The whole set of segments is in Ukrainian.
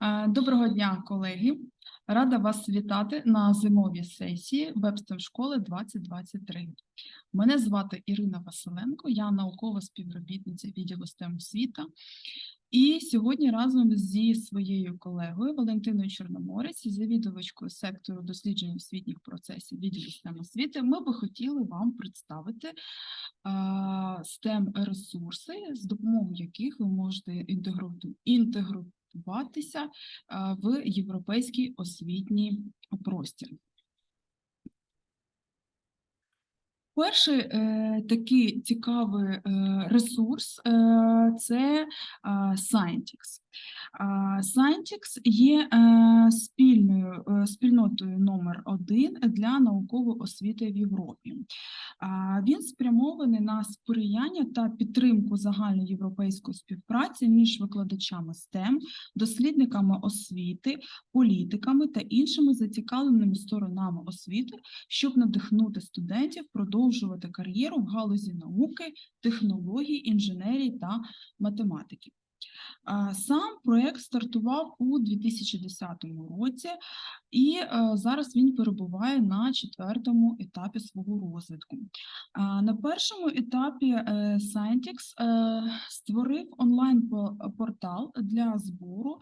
Е, Доброго дня, колеги. Рада вас вітати на зимовій сесії Вебстем школи 2023. Мене звати Ірина Василенко, я наукова співробітниця відділу STEM освіта. І сьогодні разом зі своєю колегою Валентиною Чорноморець, завідувачкою сектору досліджень освітніх процесів відділу STEM освіти, ми би хотіли вам представити STEM ресурси, з допомогою яких ви можете інтегру- інтегруватися е, в європейський освітній простір. Перший е, такий цікавий е, ресурс е, це е, Scientix. Scientix є е, спільною е, спільнотою номер один для наукової освіти в Європі. Він спрямований на сприяння та підтримку загальноєвропейської співпраці між викладачами STEM, дослідниками освіти, політиками та іншими зацікавленими сторонами освіти, щоб надихнути студентів продовжувати кар'єру в галузі науки, технологій, інженерії та математики. Сам проект стартував у 2010 році, і е, зараз він перебуває на четвертому етапі свого розвитку. На першому етапі е, Scientix е, створив онлайн-портал для збору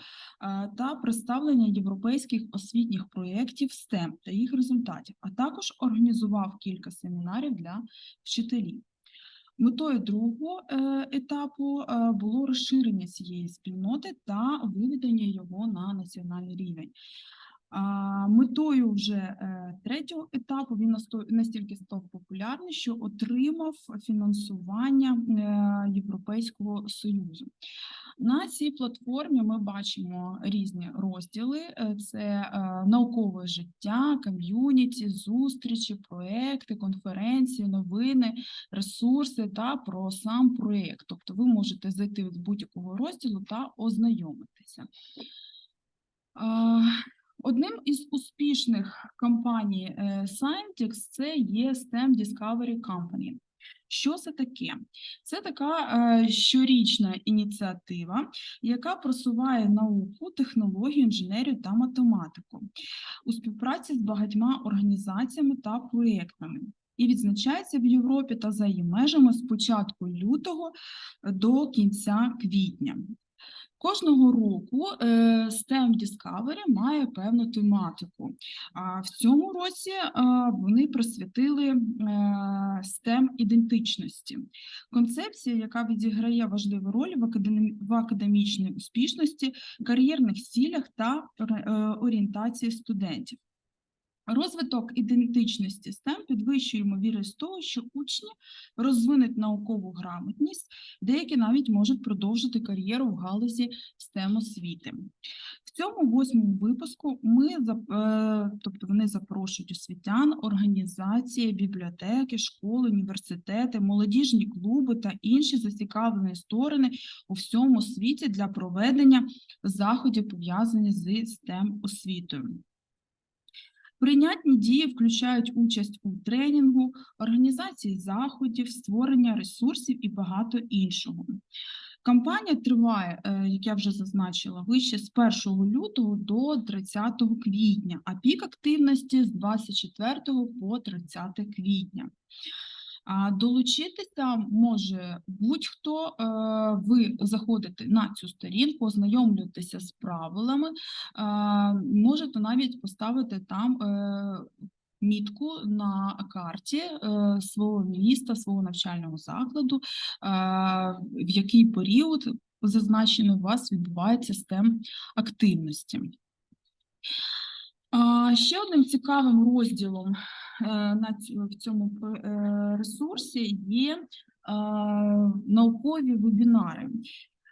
та представлення європейських освітніх проєктів STEM та їх результатів, а також організував кілька семінарів для вчителів. Метою другого е, етапу е, було розширення цієї спільноти та виведення його на національний рівень. Метою вже е, третього етапу він настільки став популярний, що отримав фінансування е, Європейського Союзу. На цій платформі ми бачимо різні розділи: Е, це наукове життя, ком'юніті, зустрічі, проекти, конференції, новини, ресурси та про сам проєкт. Тобто ви можете зайти з будь-якого розділу та ознайомитися. Одним із успішних компаній е, Scientix це є STEM Discovery Company. Що це таке? Це така е, щорічна ініціатива, яка просуває науку, технологію, інженерію та математику у співпраці з багатьма організаціями та проєктами. І відзначається в Європі та за її межами з початку лютого до кінця квітня. Кожного року е, STEM Discovery має певну тематику. А в цьому році е, вони присвятили е, STEM ідентичності. Концепція, яка відіграє важливу роль в академічній успішності, кар'єрних цілях та орієнтації студентів. Розвиток ідентичності STEM підвищує ймовірність того, що учні розвинуть наукову грамотність, деякі навіть можуть продовжити кар'єру в галузі STEM освіти. В цьому восьмому випуску ми е, тобто вони запрошують освітян, організації, бібліотеки, школи, університети, молодіжні клуби та інші зацікавлені сторони у всьому світі для проведення заходів пов'язаних з STEM освітою. Прийнятні дії включають участь у тренінгу, організації заходів, створення ресурсів і багато іншого. Кампанія триває, е, як я вже зазначила, вище з 1 лютого до 30 квітня, а пік активності з 24 по 30 квітня. Долучитися може будь-хто. е, Ви заходите на цю сторінку, ознайомлюєтеся з правилами, можете навіть поставити там е, мітку на карті е, свого міста, свого навчального закладу, е, в який період зазначено у вас відбувається STEM активності. Ще одним цікавим розділом е, на в цьому е, ресурсі є е, наукові вебінари.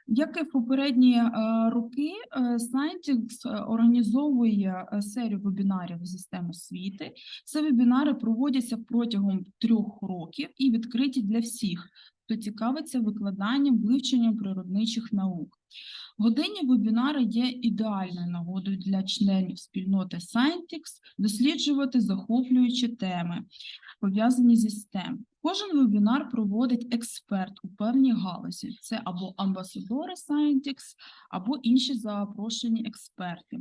Як і в попередні е, роки, е, Scientix е, організовує е, серію вебінарів з систем освіти. Це вебінари проводяться протягом трьох років і відкриті для всіх хто цікавиться викладанням, вивченням природничих наук. Годинні вебінари є ідеальною нагодою для членів спільноти Scientix досліджувати захоплюючі теми, пов'язані зі STEM. Кожен вебінар проводить експерт у певній галузі. Це або амбасадори Scientix, або інші запрошені експерти.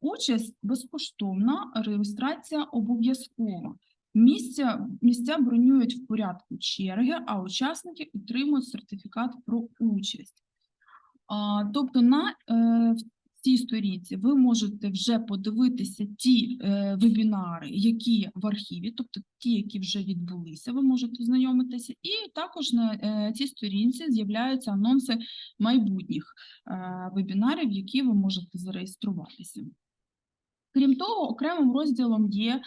Участь безкоштовна, реєстрація обов'язкова. Місця, місця бронюють в порядку черги, а учасники отримують сертифікат про участь. А, тобто на е, в цій сторінці ви можете вже подивитися ті е, вебінари, які в архіві, тобто ті, які вже відбулися, ви можете знайомитися, і також на е, цій сторінці з'являються анонси майбутніх е, вебінарів, які ви можете зареєструватися. Крім того, окремим розділом є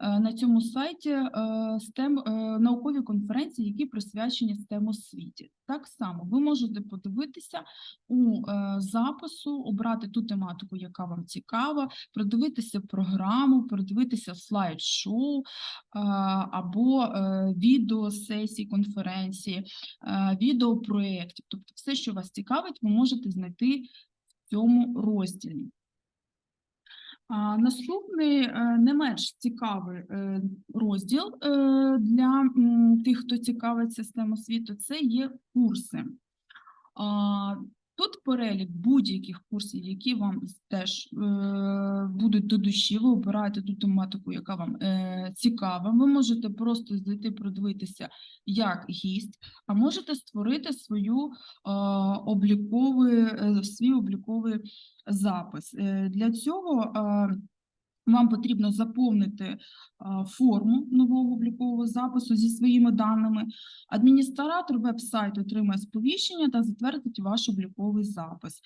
е, на цьому сайті е, STEM, е, наукові конференції, які присвячені STEM освіті. Так само ви можете подивитися у запису, обрати ту тематику, яка вам цікава, продивитися програму, продивитися слайд-шоу або відео сесій конференції, е, відео проєктів. Тобто все, що вас цікавить, ви можете знайти в цьому розділі. Наступний е, не менш цікавий е, розділ е, для тих, хто цікавиться STEM освіту, це є курси. Тут перелік будь-яких курсів, які вам теж е, будуть до душі. Ви обираєте ту тематику, яка вам е, цікава. Ви можете просто зайти продивитися як гість, а можете створити свою е, обліковий, е, свій обліковий запис. Е, Для цього е, вам потрібно заповнити е, форму нового облікового запису зі своїми даними. Адміністратор веб-сайту отримає сповіщення та затвердить ваш обліковий запис.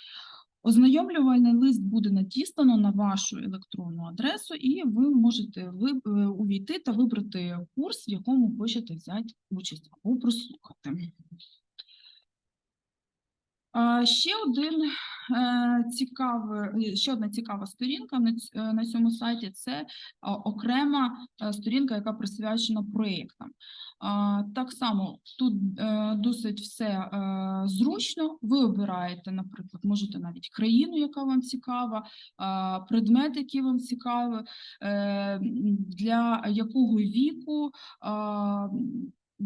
Ознайомлювальний лист буде надіслано на вашу електронну адресу, і ви можете е, увійти та вибрати курс, в якому хочете взяти участь або прослухати. Ще один е, цікавий, ще одна цікава сторінка на, е, цьому сайті це окрема е, сторінка, яка присвячена проєктам. Так само тут досить все зручно. Ви обираєте, наприклад, можете навіть країну, яка вам цікава, предмет, який вам цікавий, для якого віку.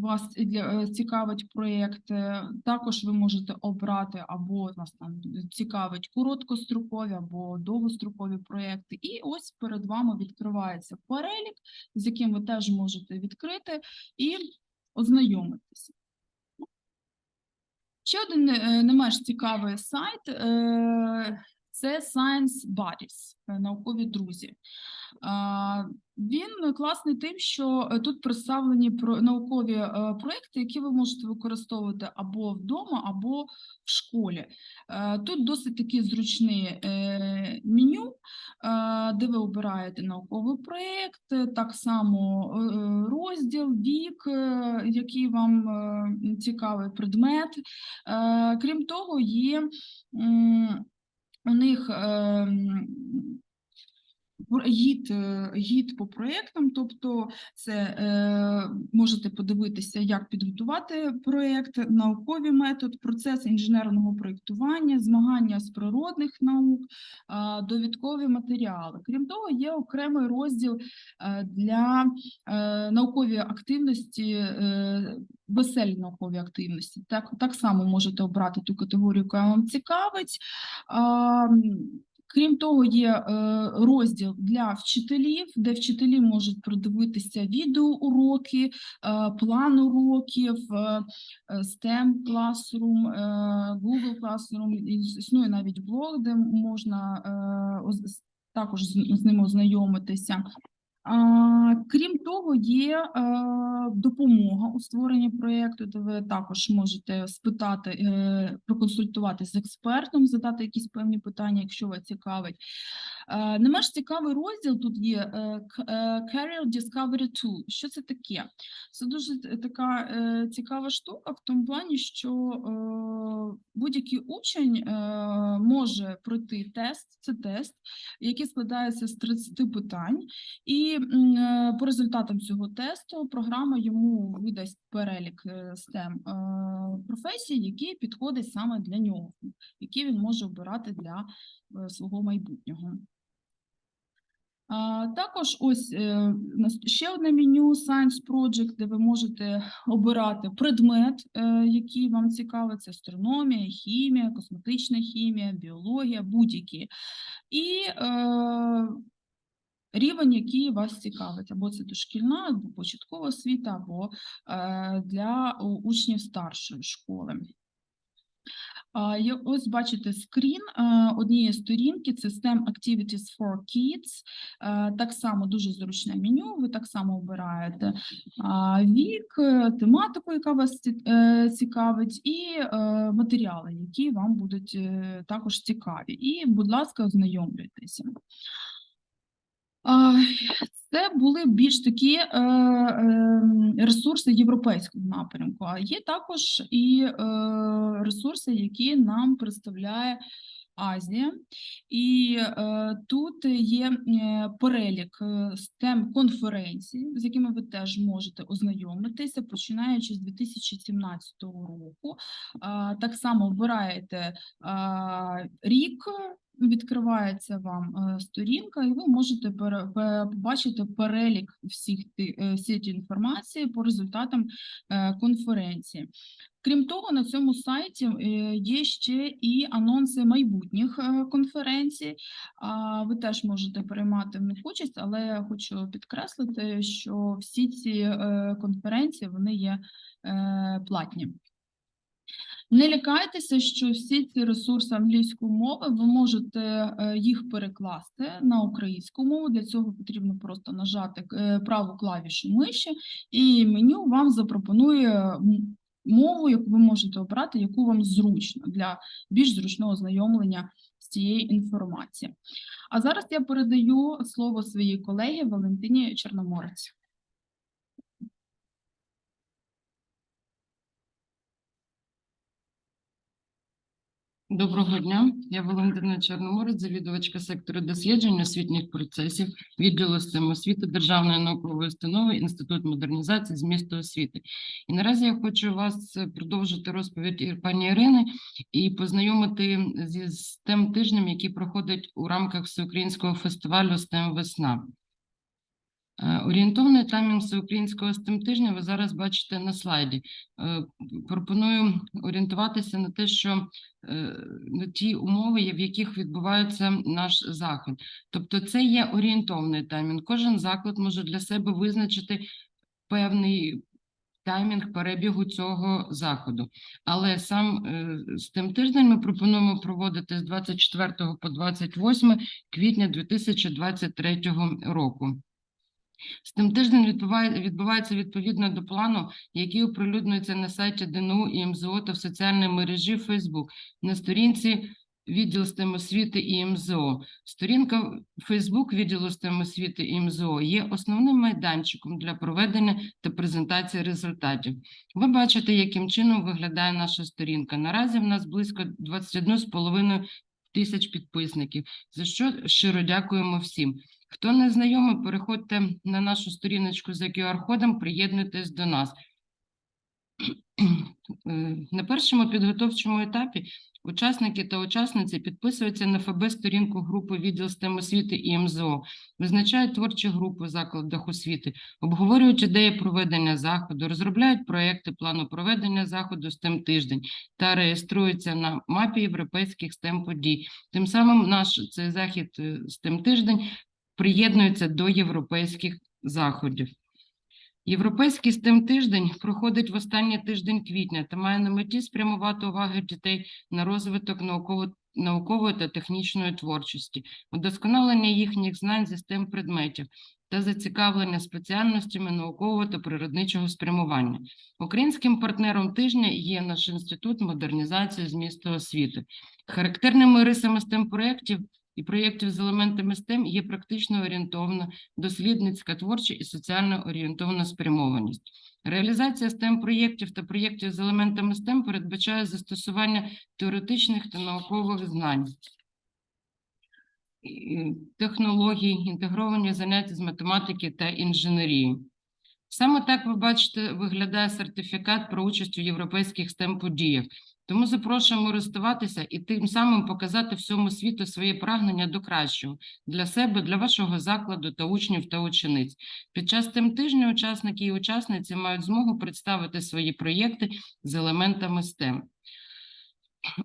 Вас е, цікавить проєкт, е, також ви можете обрати або вас там цікавить короткострокові або довгострокові проєкти. І ось перед вами відкривається перелік, з яким ви теж можете відкрити і ознайомитися. Ще один е, не менш цікавий сайт це Science Buddies, наукові друзі. А, Він класний тим, що е, тут представлені наукові е, проекти, які ви можете використовувати або вдома, або в школі. Е, Тут досить таке зручне е, меню, е, де ви обираєте науковий проєкт, е, так само е, розділ, вік, е, який вам е, цікавий предмет. Е, Крім того, є у них ем, гід, е, гід по проєктам, тобто це е, можете подивитися, як підготувати проєкт, науковий метод, процес інженерного проєктування, змагання з природних наук, е, довідкові матеріали. Крім того, є окремий розділ е, для е, наукової активності, е, веселі наукові активності. Так, так само можете обрати ту категорію, яка вам цікавить. А, Крім того, є е, розділ для вчителів, де вчителі можуть продивитися відеоуроки, е, план уроків, е, STEM Classroom, Google Classroom, існує навіть блог, де можна також з, ними ознайомитися. Крім того, є е, допомога у створенні проєкту, де ви також можете спитати, проконсультувати проконсультуватися з експертом, задати якісь певні питання, якщо вас цікавить. Не менш цікавий розділ тут є е, е, Career Discovery Tool. Що це таке? Це дуже така е, цікава штука в тому плані, що будь-який учень може пройти тест, це тест, який складається з 30 питань, і по результатам цього тесту програма йому видасть перелік STEM професій, які підходять саме для нього, які він може обирати для свого майбутнього. Також ось е, ще одне меню Science Project, де ви можете обирати предмет, е, який вам цікавий. Це астрономія, хімія, косметична хімія, біологія, будь-які. І е, рівень, який вас цікавить, або це дошкільна, або початкова освіта, або е, для учнів старшої школи. Ось бачите скрін е, однієї сторінки, це STEM Activities for Kids. Е, Так само дуже зручне меню, ви так само обираєте вік, е, тематику, яка вас цікавить, і матеріали, які вам будуть також цікаві. І, будь ласка, ознайомлюйтеся. Це були більш такі е, е, ресурси європейського напрямку. А є також і е, ресурси, які нам представляє Азія. І тут є перелік STEM конференцій, з якими ви теж можете ознайомитися, починаючи з 2017 року. Так само обираєте рік, відкривається вам е, сторінка, і ви можете побачити перелік всіх е, всієї цієї інформації по результатам е, конференції. Крім того, на цьому сайті е, є ще і анонси майбутніх е, конференцій. Ви теж можете приймати в них участь, але я хочу підкреслити, що всі ці е, конференції вони є е, платні. Не лякайтеся, що всі ці ресурси англійської мови ви можете е, їх перекласти на українську мову. Для цього потрібно просто нажати е, праву клавішу миші, і меню вам запропонує мову, яку ви можете обрати, яку вам зручно для більш зручного ознайомлення з цією інформацією. А зараз я передаю слово своїй колегі Валентині Чорноморець. Доброго дня, я Валентина Чорноморець, завідувачка сектору досліджень освітніх процесів відділу освіти Державної наукової установи Інститут модернізації змісту освіти. І наразі я хочу вас продовжити розповідь пані Ірини і познайомити зі STEM тижнем, який проходить у рамках всеукраїнського фестивалю STEM Весна. Е, Орієнтовний таймінг всеукраїнського STEM тижня ви зараз бачите на слайді. Е, Пропоную орієнтуватися на те, що е, на ті умови, в яких відбувається наш захід. Тобто, це є орієнтовний таймінг. Кожен заклад може для себе визначити певний таймінг перебігу цього заходу. Але сам з тим тиждень ми пропонуємо проводити з 24 по 28 квітня 2023 року. З тим тиждень відбуває, відбувається відповідно до плану, який оприлюднюється на сайті ДНУ і МЗО та в соціальній мережі Facebook на сторінці відділ STEM освіти і МЗО. Сторінка Facebook відділу STEM освіти і МЗО є основним майданчиком для проведення та презентації результатів. Ви бачите, яким чином виглядає наша сторінка. Наразі в нас близько 21,5 тисяч підписників, за що щиро дякуємо всім. Хто не знайомий, переходьте на нашу сторіночку за QR-кодом, приєднуйтесь до нас. Е, На першому підготовчому етапі учасники та учасниці підписуються на ФБ-сторінку групи відділ STEM освіти і МЗО, визначають творчі групи в закладах освіти, обговорюють ідеї проведення заходу, розробляють проекти плану проведення заходу STEM тиждень та реєструються на мапі європейських STEM подій. Тим самим наш цей захід е, STEM тиждень приєднується до європейських заходів. Європейський STEM тиждень проходить в останній тиждень квітня та має на меті спрямувати увагу дітей на розвиток науково наукової та технічної творчості, удосконалення їхніх знань зі STEM предметів та зацікавлення спеціальностями наукового та природничого спрямування. Українським партнером тижня є наш інститут модернізації змісту освіти. Характерними рисами STEM проєктів і проєктів з елементами STEM є практично орієнтована, дослідницька, творча і соціально орієнтована спрямованість. Реалізація STEM проєктів та проєктів з елементами STEM передбачає застосування теоретичних та наукових знань, технологій, інтегровані заняття з математики та інженерії. Саме так ви бачите, виглядає сертифікат про участь у європейських STEM подіях. Тому запрошуємо користуватися і тим самим показати всьому світу своє прагнення до кращого для себе, для вашого закладу та учнів та учениць. Під час тим тижня учасники і учасниці мають змогу представити свої проєкти з елементами STEM.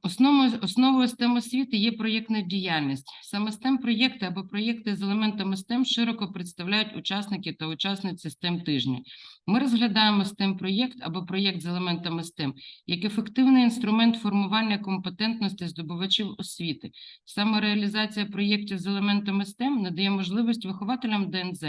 Основою, основою STEM освіти є проєктна діяльність. Саме STEM проєкти або проєкти з елементами STEM широко представляють учасники та учасниці STEM тижня. Ми розглядаємо STEM проєкт або проєкт з елементами STEM як ефективний інструмент формування компетентності здобувачів освіти. Саме реалізація проєктів з елементами STEM надає можливість вихователям ДНЗ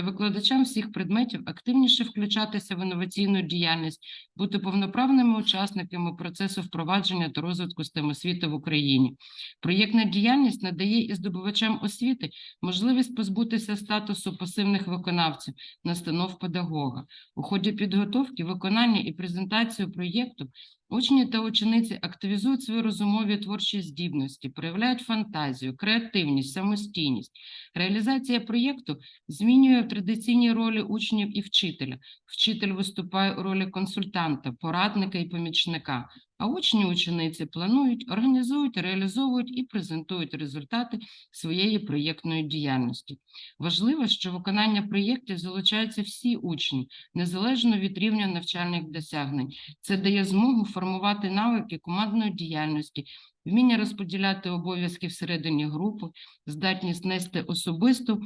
та викладачам всіх предметів активніше включатися в інноваційну діяльність, бути повноправними учасниками процесу впровадження та розвитку STEM освіти в Україні. Проєктна діяльність надає і здобувачам освіти можливість позбутися статусу пасивних виконавців, настанов педагога. У ході підготовки, виконання і презентації проєкту учні та учениці активізують свої розумові творчі здібності, проявляють фантазію, креативність, самостійність. Реалізація проєкту змінює традиційні ролі учнів і вчителя. Вчитель виступає у ролі консультанта, порадника і помічника, а учні учениці планують, організують, реалізовують і презентують результати своєї проєктної діяльності. Важливо, що виконання проєктів залучаються всі учні, незалежно від рівня навчальних досягнень. Це дає змогу формувати навики командної діяльності, вміння розподіляти обов'язки всередині групи, здатність нести особисту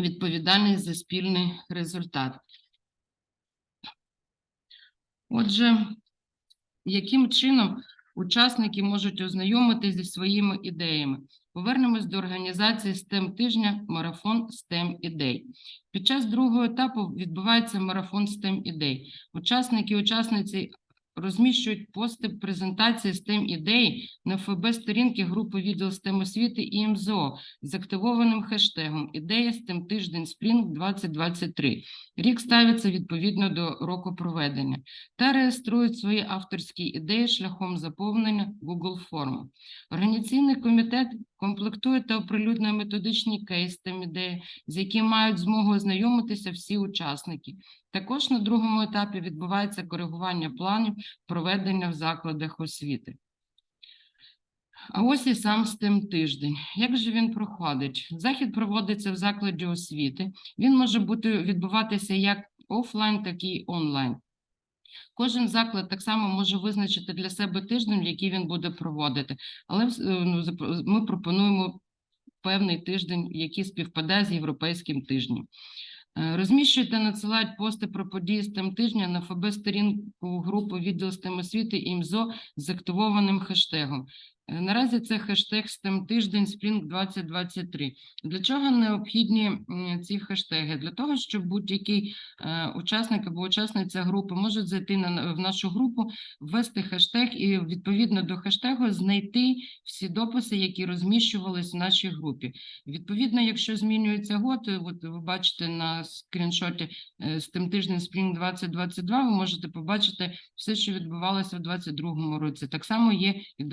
відповідальність за спільний результат. Отже, яким чином учасники можуть ознайомитися зі своїми ідеями? Повернемось до організації STEM тижня Марафон STEM ідей. Під час другого етапу відбувається марафон STEM ідей. Учасники і учасниці розміщують пости презентації STEM ідей на ФБ сторінки групи відділ STEM освіти і МЗО з активованим хештегом Ідея STEM тиждень Спрінг 2023. Рік ставиться відповідно до року проведення та реєструють свої авторські ідеї шляхом заповнення Google форми. Організаційний комітет комплектує та оприлюднює методичні кейс з якими мають змогу ознайомитися всі учасники. Також на другому етапі відбувається коригування планів проведення в закладах освіти. А ось і сам STEM тиждень. Як же він проходить? Захід проводиться в закладі освіти. Він може бути відбуватися як офлайн, так і онлайн. Кожен заклад так само може визначити для себе тиждень, який він буде проводити. Але е, ну, ми пропонуємо певний тиждень, який співпадає з європейським тижнем. Розміщуйте Розміщують надсилають пости про події з тим тижня на ФБ сторінку групи відділ з освіти і МЗО з активованим хештегом. Е, Наразі це хештег STEM тиждень Spring 2023. Для чого необхідні ці хештеги? Для того, щоб будь-який е, учасник або учасниця групи можуть зайти на в нашу групу, ввести хештег і відповідно до хештегу знайти всі дописи, які розміщувались в нашій групі. Відповідно, якщо змінюється год, е, от ви бачите на скріншоті з тим тижнем Spring 2022, ви можете побачити все, що відбувалося в 2022 році. Так само є і в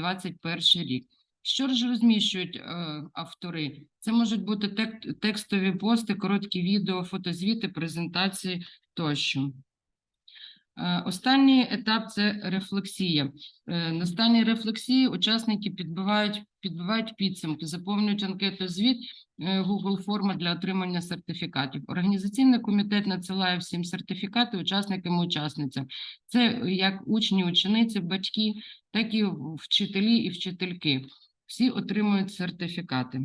2021 рік. Що ж розміщують е, автори? Це можуть бути тек- текстові пости, короткі відео, фотозвіти, презентації тощо. Е, Останній етап це рефлексія. Е, На останній рефлексії учасники підбивають, підбивають підсумки, заповнюють анкету звіт е, Google форма для отримання сертифікатів. Організаційний комітет надсилає всім сертифікати учасникам і учасницям. Це як учні, учениці, батьки, так і вчителі і вчительки. Всі отримують сертифікати.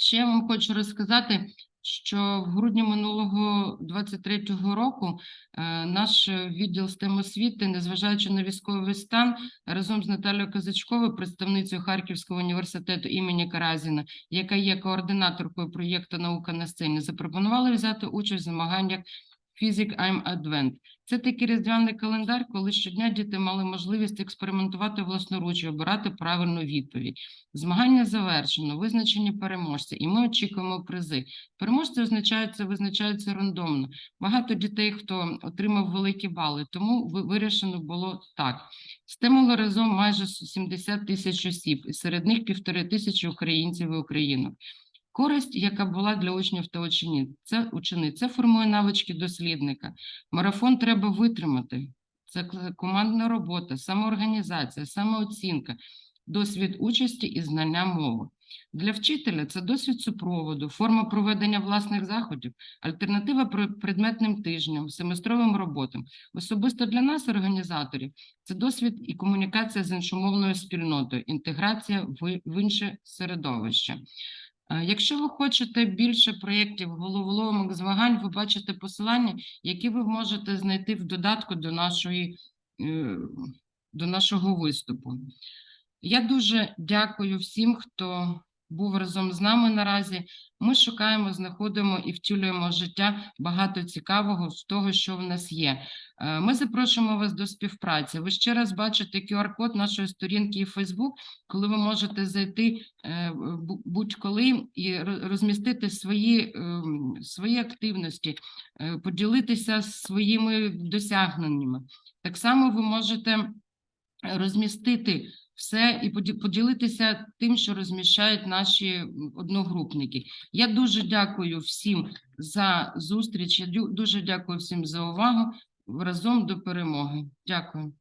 Ще я вам хочу розказати, що в грудні минулого 23-го року е, наш відділ STEM освіти, незважаючи на військовий стан, разом з Наталією Казачковою, представницею Харківського університету імені Каразіна, яка є координаторкою проєкту Наука на сцені, запропонували взяти участь в змаганнях Physic I'm Advent. Це такий різдвяний календар, коли щодня діти мали можливість експериментувати власноруч і обирати правильну відповідь. Змагання завершено, визначені переможці, і ми очікуємо призи. Переможці означаються, визначаються рандомно. Багато дітей, хто отримав великі бали, тому ви- вирішено було так. Стимули разом майже 70 тисяч осіб, і серед них півтори тисячі українців і українок. Користь, яка була для учнів та учениць, це учениць, це формує навички дослідника. Марафон треба витримати. Це командна робота, самоорганізація, самооцінка, досвід участі і знання мови. Для вчителя це досвід супроводу, форма проведення власних заходів, альтернатива предметним тижням, семестровим роботам. Особисто для нас, організаторів, це досвід і комунікація з іншомовною спільнотою, інтеграція в, інше середовище. Е, Якщо ви хочете більше проєктів головоломок змагань, ви бачите посилання, які ви можете знайти в додатку до нашої е, до нашого виступу. Я дуже дякую всім, хто був разом з нами наразі. Ми шукаємо, знаходимо і втілюємо життя багато цікавого з того, що в нас є. Е, Ми запрошуємо вас до співпраці. Ви ще раз бачите QR-код нашої сторінки і Facebook, коли ви можете зайти е, будь-коли і розмістити свої, ем, свої активності, е, поділитися своїми досягненнями. Так само ви можете розмістити все і поді- поділитися тим, що розміщають наші одногрупники. Я дуже дякую всім за зустріч. Я дуже дякую всім за увагу. Разом до перемоги. Дякую.